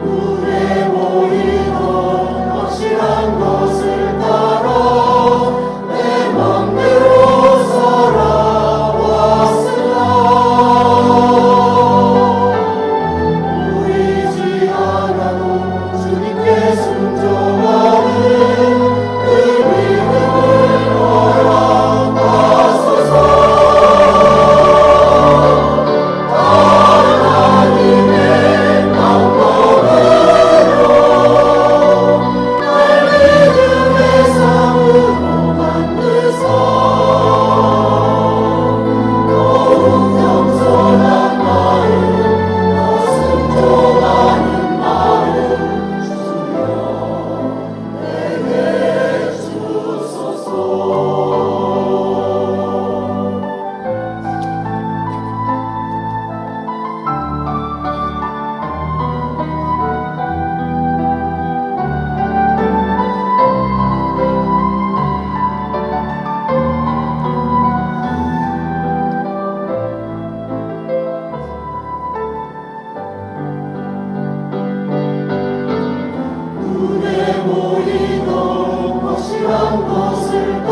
Ooh. 주옵소서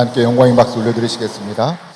하나님께 영광의 박수 올려드리시겠습니다.